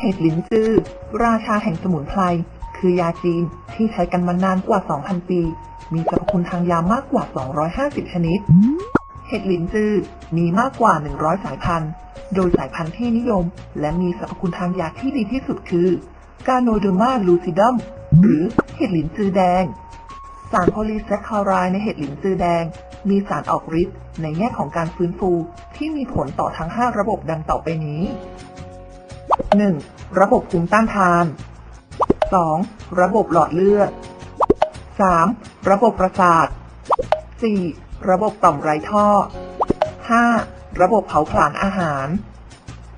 เห็ดหลินจือราชาแห่งสมุนไพร คือยาจีนที่ใช้กันมานานกว่า 2,000 ปี มีสรรพคุณทางยามากกว่า 250 ชนิด เห็ดหลินจือมีมากกว่า 100 สายพันธุ์ โดยสายพันธุ์ที่นิยม และมีสรรพคุณทางยาที่ดีที่สุดคือกาโนเดอร์มาลูซิดัมหรือเห็ดหลินจือแดง สารโพลีแซคคาไรด์ในเห็ดหลินจือแดง มีสารออกฤทธิ์ในแง่ของการฟื้นฟูที่มีผลต่อทั้ง 5 ระบบดังต่อไปนี้ 1. ระบบภูมิต้านทาน 2. ระบบหลอดเลือด 3. ระบบประสาท 4. ระบบต่อมไรท่อ 5. ระบบเผาผลาญอาหาร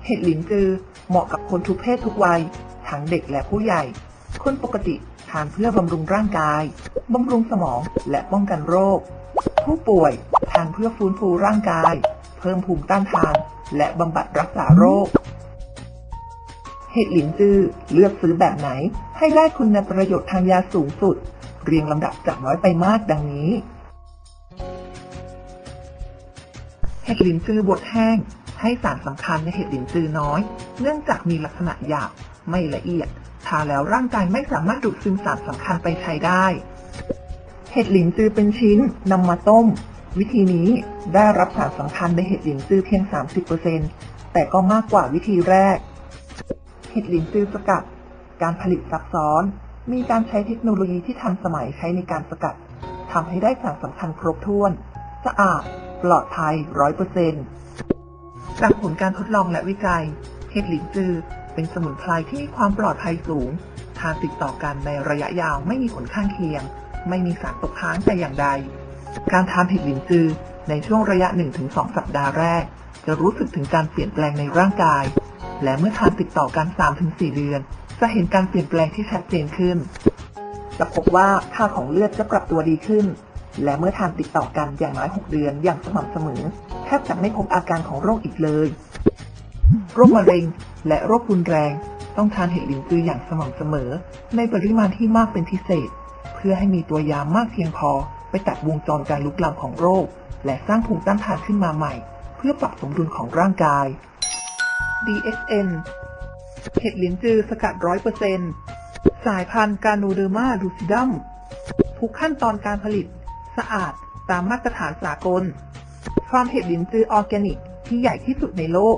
เห็ดหลินจือเหมาะกับคนทุกเพศทุกวัย ทั้งเด็กและผู้ใหญ่ คนปกติทานเพื่อบำรุงร่างกาย บำรุงสมองและป้องกันโรค ผู้ป่วยทานเพื่อฟื้นฟูร่างกาย เพิ่มภูมิต้านทาน และบำบัดรักษาโรค เห็ดหลินจือเลือกซื้อแบบไหน ให้ได้คุณประโยชน์ทางยาสูงสุด เรียงลำดับจากน้อยไปมากดังนี้เห็ดหลินจือบดแห้ง ให้สารสำคัญในเห็ดหลินจือน้อย เนื่องจากมีลักษณะหยาบไม่ละเอียดทาแล้วร่างกายไม่สามารถดูดซึมสารสำคัญไปใช้ได้ เห็ดหลินจือเป็นชิ้นนำมาต้ม วิธีนี้ได้รับสารสำคัญในเห็ดหลินจือเพียง 30%แต่ก็มากกว่าวิธีแรก เห็ดหลินจือสกัด การผลิตซับซ้อน มีการใช้เทคโนโลยีที่ทันสมัยใช้ในการสกัดทำให้ได้สารสำคัญครบถ้วน สะอาด ปลอดภัย100%จากผลการทดลองและวิจัย เห็ดหลินจือเป็นสมุนไพรที่มีความปลอดภัยสูง ทานติดต่อกันในระยะยาวไม่มีผลข้างเคียง ไม่มีสารตกค้างแต่อย่างใด การทานเห็ดหลินจือในช่วงระยะ 1-2 สัปดาห์แรก จะรู้สึกถึงการเปลี่ยนแปลงในร่างกาย และเมื่อทานติดต่อกัน 3-4 เดือน จะเห็นการเปลี่ยนแปลงที่ชัดเจนขึ้น จะพบว่าค่าของเลือดจะปรับตัวดีขึ้น และเมื่อทานติดต่อกันอย่างน้อย 6 เดือนอย่างสม่ำเสมอแทบจะไม่พบอาการของโรคอีกเลย โรคมะเร็ง และโรครุนแรง ต้องทานเห็ดหลินจืออย่างสม่ำเสมอ ในปริมาณที่มากเป็นพิเศษ เพื่อให้มีตัวยามากเพียงพอ ไปตัดวงจรการลุกลามของโรค และสร้างภูมิต้านทานขึ้นมาใหม่ เพื่อปรับสมดุลของร่างกาย DSN เห็ดหลินจือสกัดร้อยเปอร์เซ็นสายพันธุ์การูเดอร์มาลูซิดัมทุกขั้นตอนการผลิต สะอาดตามมาตรฐานสากล ความเห็ดหลินจือออร์แกนิกที่ใหญ่ที่สุดในโลก